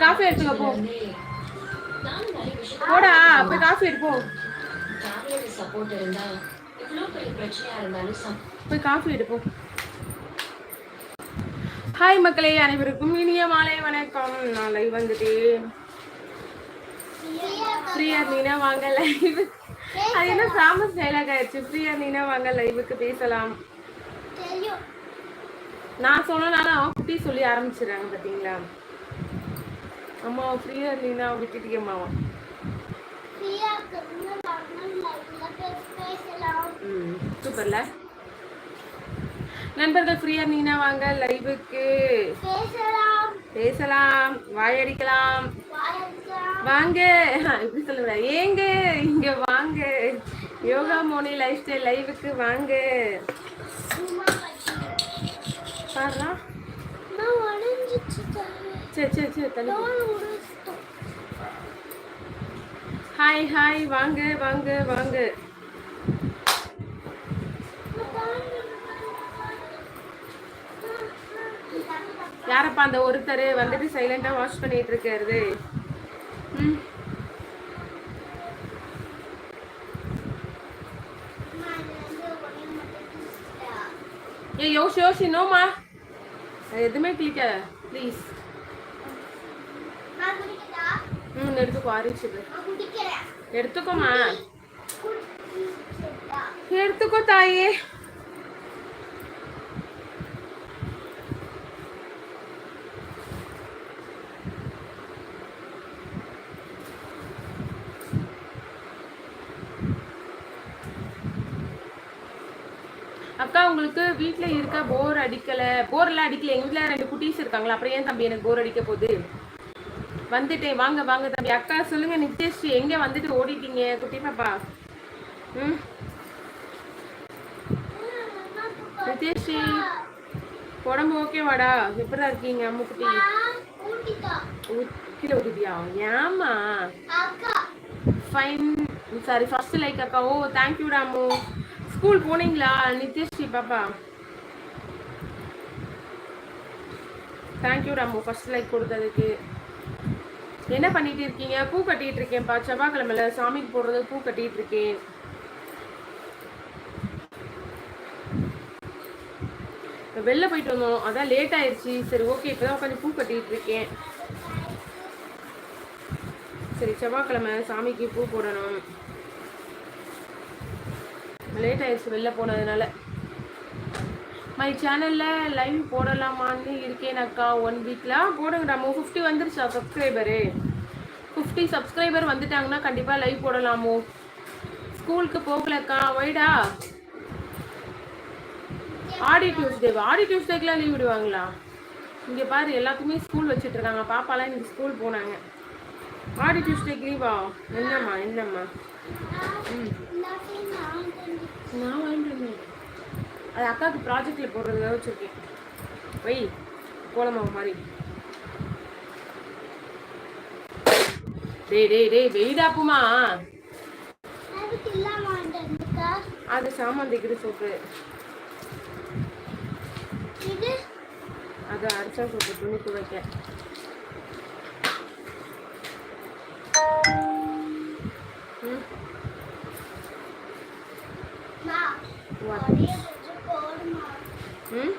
போய் காஃபி எடுத்துக்க போ. போடா போய் காஃபி எடுப்போம் போய் காஃபி எடுப்போம் ஹாய் மக்களே அனைவருக்கும் இனிய மாலை வணக்கம். நான் லைவ் வந்துட்டேன். ஃப்ரீயா நீனா வாங்க லைவ் அது என்ன ஃபேமஸ் டைலாக் ஆயிடுச்சு. ஃப்ரீயா நீனா வாங்க லைவுக்கு பேசலாம். நான் சொன்னனால குட்டி சொல்லி ஆரம்பிச்சிடுறாங்க பார்த்தீங்களா? அம்மா ஃப்ரீயா அவங்க கிட்டே அம்மாவா ம் சூப்பர்ல. நண்பர்கள் ஃப்ரீயா நீனா வாங்க லைவுக்கு பேசலாம் வாயடிக்கலாம். வாங்க. எப்படி சொல்லுங்க ஏங்க இங்க வாங்க. யோகா மோனி லைஃப் ஸ்டைல் லைவுக்கு வாங்க. பாருடா. சரி சரி சரி தள்ளி. ஹாய் ஹாய் வாங்க வாங்க வாங்க. யாரப்பா அந்த ஒருத்தர் வந்துட்டு சைலண்டா வாஷ் பண்ணிட்டு இருக்காரு ம். ஏ யோசி யோசி நோமா எதுவுமே கிளிக்காத ப்ளீஸ் ம் எடுத்துக்கோ ஆரஞ்சு எடுத்துக்கோமா. எடுத்துக்கோ தாயே. அக்கா உங்களுக்கு வீட்டில் இருக்க? போர் அடிக்கலை. போர்லாம் அடிக்கல. எங்கள் வீட்டில் ரெண்டு குட்டீஸ் இருக்காங்களா? அப்புறம் ஏன் தம்பி எனக்கு போர் அடிக்க போகுது? வந்துட்டேன் வாங்க வாங்க தம்பி. அக்கா சொல்லுங்க நித்யஸ்ரீ எங்கே வந்துட்டு ஓடிட்டீங்க? குட்டி பாப்பா. ம்? நித்யஸ்ரீ உடம்பு ஓகேவாடா எப்படிடா இருக்கீங்க அம்மு குட்டி? கீழே ஊட்டிட்டியா ஏமா ஃபைன் சாரி ஃபர்ஸ்ட் லைக் அக்கா. ஓ தேங்க்யூடா அம்மு. ஸ்கூல் போனீங்களா நித்யஸ்ரீ பாப்பா? தேங்க்யூடா அம்மு. ஃபர்ஸ்ட் லைக் கொடுத்ததுக்கு. என்ன பண்ணிட்டு இருக்கீங்க? பூ கட்டிட்டு இருக்கேன்ப்பா. செவ்வாய்க்கிழமையில சாமிக்கு போடுறது பூ கட்டிட்டு இருக்கேன். வெளில போயிட்டு வந்தோம். அதான் லேட் ஆயிடுச்சு சரி ஓகே இப்பதான் உட்காந்து பூ கட்டிட்டு இருக்கேன். சரி செவ்வாய்க்கிழமை சாமிக்கு பூ போடணும். லேட் ஆயிடுச்சு வெளில போனதுனால. மை சேனலில் லைவ் போடலாமான்னு இருக்கேன் அக்கா ஒன் வீக்கில் போடுங்கடா மோ ஃபிஃப்டி வந்துருச்சா சப்ஸ்கிரைபரு ஃபிஃப்டி சப்ஸ்கிரைபர் வந்துட்டாங்கன்னா கண்டிப்பாக லைவ் போடலாமோ? ஸ்கூலுக்கு போகலக்கா ஒய்டா ஆடி டியூஸ்டேவா ஆடி டியூஸ்டேக்கெலாம் லீவ் விடுவாங்களா? இங்கே பாரு எல்லாத்துக்குமே ஸ்கூல் வச்சுட்ருக்காங்க பாப்பாலாம் இன்னைக்கு ஸ்கூல் போனாங்க. ஆடி டியூஸ்டேக்கு லீவா என்னம்மா என்னம்மா? ம். நான் வாங்கிட்டு அது அக்காவுக்கு ப்ராஜெக்டில் போடுறதுக்காக வச்சுருக்கேன். வை கோலமா மாதிரி டேய் டேய் டேய் வெயிடாப்புமா அது சாமான் தைக்கிற சோப்பு அது அரிசா சோப்பு துணி துவைக்க? ம் ம்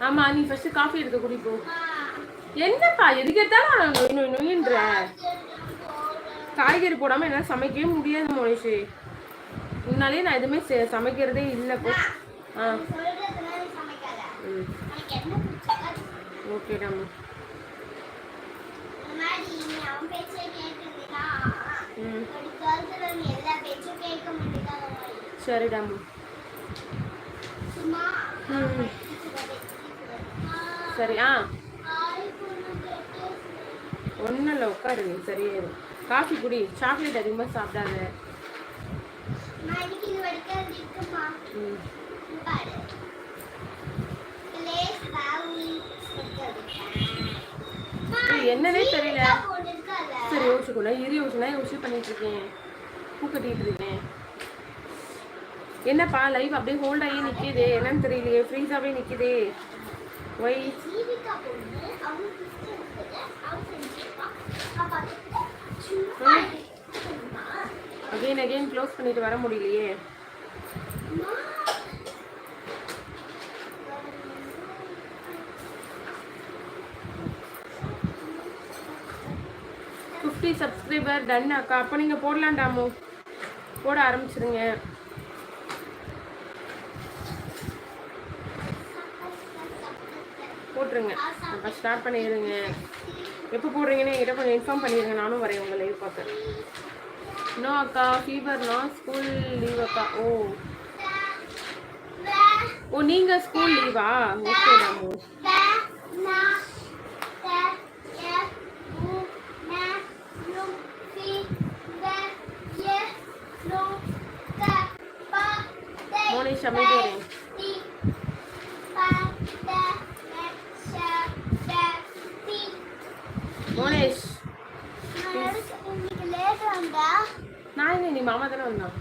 ஆமா நீ ஃபர்ஸ்ட் காஃபி எடுக்க குடிப்போ என்னப்பா எதுக்கு எடுத்தாலும் நொய் நொய் நொய்ன்ற. காய்கறி போடாம என்னால் சமைக்கவே முடியாது மோனிஷு. முன்னாலே நான் எதுவுமே சமைக்கிறதே இல்லை போ. ஆ. ம். ஓகேடாம்மா ம். சரிடாம்மா ம். சரி ஆ. ஒன்றும் இல்லை உட்காரு சரியாயிரும் காஃபி குடி சாக்லேட் அதிகமாக சாப்பிடாத. ம். என்னன்னே தெரியல. சரி யோசிக்கணும் இரு யோசிச்சுனா யோசிச்சு பண்ணிட்டு இருக்கேன் பூ கட்டிட்டு இருக்கேன். என்னப்பா லைவ் அப்படியே ஹோல்ட் ஆகி நிக்குதே. என்னன்னு தெரியலையே. ஃப்ரீஸாகவே நிற்கிது ஒய் அகைன் அகைன் க்ளோஸ் பண்ணிட்டு வர முடியலையே. ஃபிஃப்டி சப்ஸ்கிரைபர் டன் அக்கா. அப்போ நீங்கள் போடலாண்டாமோ போட ஆரம்பிச்சிருங்க. போட்டுருங்க. அப்போ ஸ்டார்ட் பண்ணிடுங்க. எப்போ போடுறீங்கன்னு என்கிட்ட கொஞ்சம் இன்ஃபார்ம் பண்ணிடுங்க. நானும் வரேன் உங்கள் லைவ் பார்க்க நோ அக்கா ஃபீவர்னா ஸ்கூல் லீவ் அக்கா. ஓ. ஓ நீங்கள் ஸ்கூல் லீவா ஓகே நாமோ மோனிஷ் அமைதி வரேன் தி, ப, த, ந, ஷ, ட, தி. மோனேஷ் நான் எதுக்கு இன்னைக்கு late வந்தா? நான் எங்க நீ மாமா தானே வந்தான் எதுக்கு மாமா இன்னைக்கு late? பூ எல்லாம்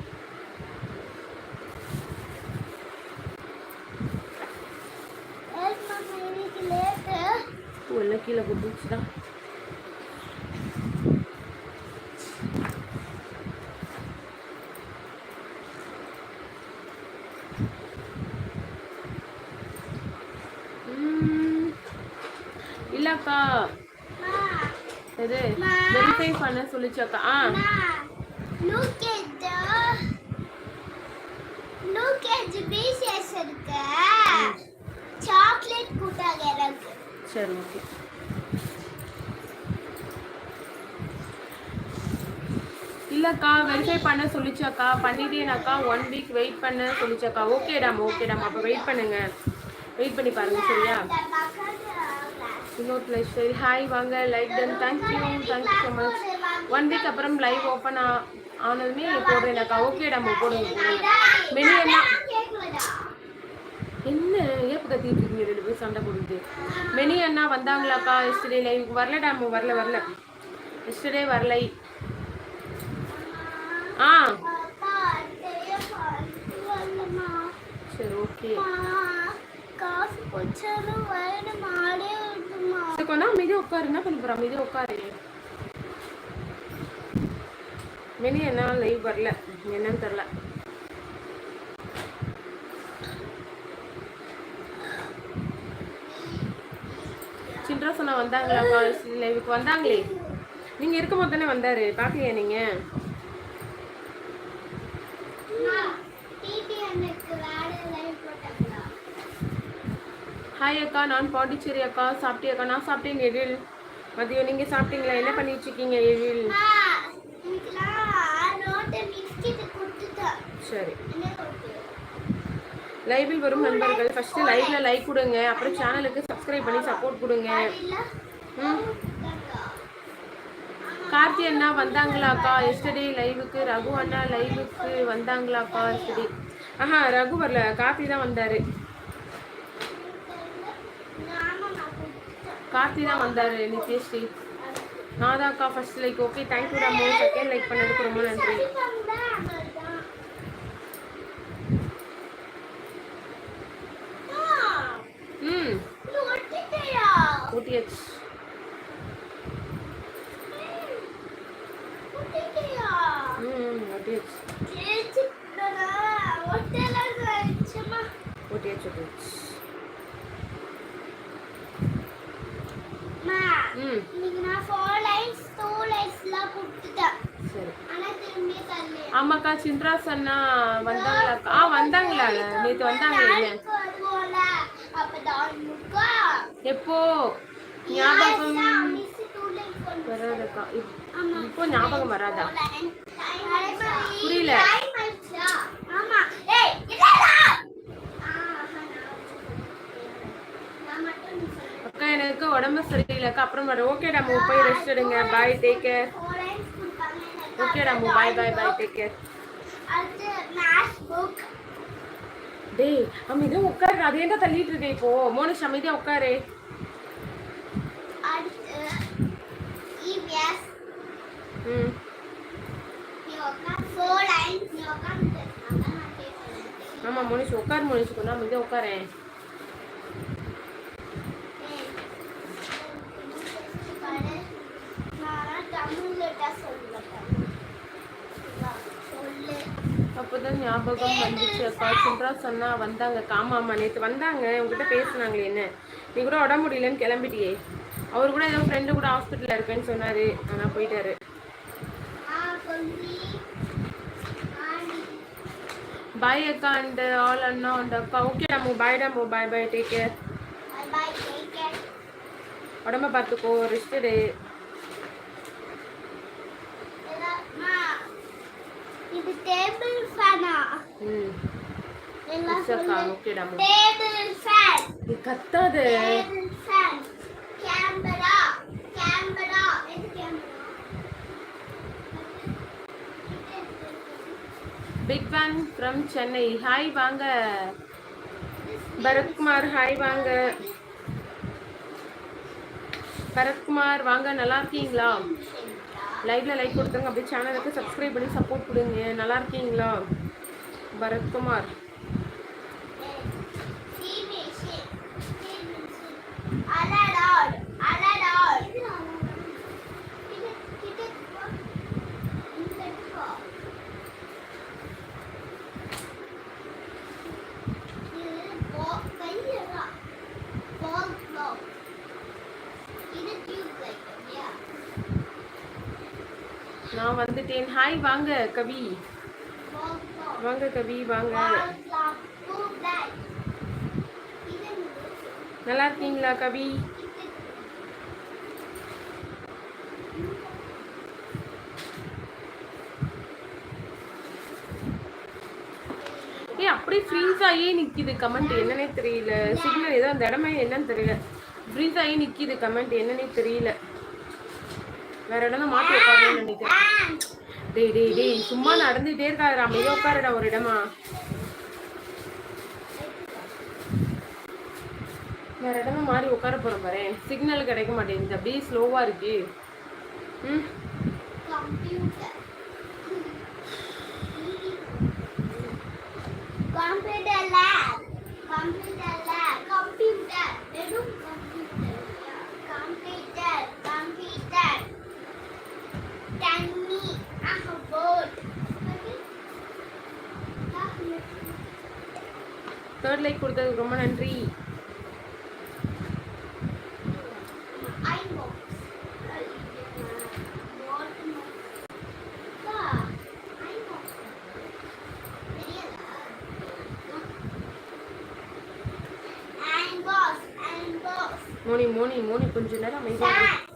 கீழே குதிச்சுதான் ம். இல்லக்கா அம்மா, இது அம்மா. வெரிஃபை பண்ண சொல்லிச்சு அக்கா ஆ the pieces இருக்கு. சரி ஓகே. இல்லக்கா வெரிஃபை பண்ண சொல்லிச்சாக்கா பண்ணிட்டேனாக்கா ஒன் வீக் வெயிட் பண்ண சொல்லிச்சாக்கா ஓகேடாம் ஓகேடாம் அப்போ வெயிட் பண்ணுங்க. வெயிட் பண்ணி பாருங்க சரியா. இன்னொரு லைஃப் ஸ்டைல் ஹாய் வாங்க like done thank you thank you so much one week அப்புறம் லைவ் ஓப்பன் ஆனதுமே போடுறேனாக்கா ஓகேடாம் போடுங்க போடுங்க மெனி என்ன? என்ன? ஏப்ப கத்திட்டு இருக்கீங்க? ரெண்டு பேரும் சண்டை போடுது மெனி அண்ணா வந்தாங்களாக்கா எஸ்டர்டே லைவ் வரல டாம் வரல வரல. எஸ்டர்டே வரலை. ஆ. சரி ஓகே அம்மா, காசு கொஞ்சம் அமைதியாக உட்காரு. என்ன பண்ண போகிறோம் அமைதியாக உட்காரு. மினி என்ன லைவ் வரல? என்னன்னு தெரில சின்ரா வந்தாங்களா? வந்தாங்களாக்கா லைவுக்கு வந்தாங்களே. நீங்க இருக்கும் போது தானே வந்தாரு. பாக்கலையா நீங்க? ஹாய் அக்கா நான் பாண்டிச்சேரி அக்கா. சாப்பிட்டே அக்கா? நான் சாப்பிட்டேன் எழில். மதியம் நீங்க சாப்பிட்டீங்களா? என்ன பண்ணிட்டு இருக்கீங்க எழில்? சரி. லைவில் வரும் நண்பர்கள் ஃபஸ்ட்டு லைவில் லைக் கொடுங்க. அப்புறம் சேனலுக்கு சப்ஸ்கிரைப் பண்ணி சப்போர்ட் கொடுங்க. கார்த்தி அண்ணா வந்தாங்களாக்கா? எஸ்டர்டே லைவுக்கு ரகு அண்ணா லைவுக்கு வந்தாங்களாக்கா? எஸ்டர்டே ஆஹா ரகு வரல. கார்த்தி தான் வந்தார். கார்த்தி தான் வந்தார் நித்யஸ்ரீ. நான் தான் அக்கா first like okay thank you ராமோ. செகண்ட் லைக் பண்ணதுக்கு ரொம்ப நன்றி. ஓடிஎச் ம் ஓடிஎச் ஓடிஎச் ஓடிஎச் ம் சரி ஆமாக்கா சின்ராஸ் அண்ணா வந்தாங்களாக்கா ஆ வந்தாங்களா நேற்று வந்தாங்களே எப்போ ஞாபகம் வராதக்கா. இப்- இப்போ ஞாபகம் வராதா? புரியல. அக்கா எனக்கு உடம்பு சரியில்லைக்கா அப்புறம் வரேன் ஓகே நம்ம போய் ரெஸ்ட் எடுங்க. பாய் டேக் கேர் ஓகே நம்ம பாய் பாய் பாய் டேக் கேர் டேய் அமைதியா உட்காரு அதே தான் தள்ளிட்டு இருக்கேன் இப்போ? மோனிஷ் அமைதியா உட்காரு. ஆமா மனுஷ் உட்கார் மனுஷ் கொண்டா முந்தைய உட்காரேன் அப்போதான் ஞாபகம் வந்துச்சு அக்கா. சொன்னா வந்தாங்க காமா ஆமா நேற்று வந்தாங்க. உங்ககிட்ட பேசுனாங்களே என்ன? நீ கூட உடம்பு முடியலன்னு கிளம்பிட்டியே. அவர் கூட ஏதோ ஃப்ரெண்டு கூட ஹாஸ்பிட்டலில் இருக்கேன்னு சொன்னாரு. ஆனால் போயிட்டாரு. பாய் அக்கா அண்ட் ஆல் அண்ணா அண்ட் அக்கா. ஓகே டம்மு பாய் டம்மு bye bye take care bye bye உடம்ப பார்த்துக்கோ ரெஸ்ட் எடு. மா. இது டேபிள் ஃபேனா ம் எல்லாம் Yes, அக்கா சொல்லு ஓகே டம்மு டேபிள் ஃபேன் நீ கத்தாத. Table fan big fan from Chennai hi வாங்க. பரத்குமார் ஹாய் வாங்க. பரத்குமார் வாங்க. நல்லா இருக்கீங்களா? லைவ்ல லைக் கொடுத்துங்க அப்படியே சேனலுக்கு சப்ஸ்கிரைப் பண்ணி சப்போர்ட் கொடுங்க. நல்லா இருக்கீங்களா? பரத்குமார். வந்துட்டேன். ஹாய் வாங்க கவி. வாங்க கவி வாங்க. நல்லா இருக்கீங்களா கவி? ஏய் அப்படியே ஃப்ரீஸ் ஆகியே நிற்கிது கமெண்ட் என்னன்னே தெரியல. சிக்னல் ஏதோ அந்த இடமே என்னன்னு தெரியல. ஃப்ரீஸ் ஆகி நிற்கிது கமெண்ட் என்னன்னே தெரியல. வேற இடம் மாற்றி உட்காரணும்னு நினைக்கிறேன். டேய் டேய் டேய் சும்மா நடந்துட்டே இருக்காரு அமைதியா உட்காருடா ஒரு இடமா. வேற இடமா மாறி உட்கார போறோம் பாரு. சிக்னல் கிடைக்க மாட்டேங்குது. அப்படியே ஸ்லோவா இருக்கு. ம்? Computer computer lab computer lab computer வெறும் கம்ப்யூட்டர் கம்ப்யூட்டர் கம்ப்யூட்டர் தண்ணி ஆஹா போட் தேர்ட் லைக் கொடுத்ததுக்கு ரொம்ப நன்றி. மோனி மோனி மோனி கொஞ்ச நேரம் அமைதியா இரு.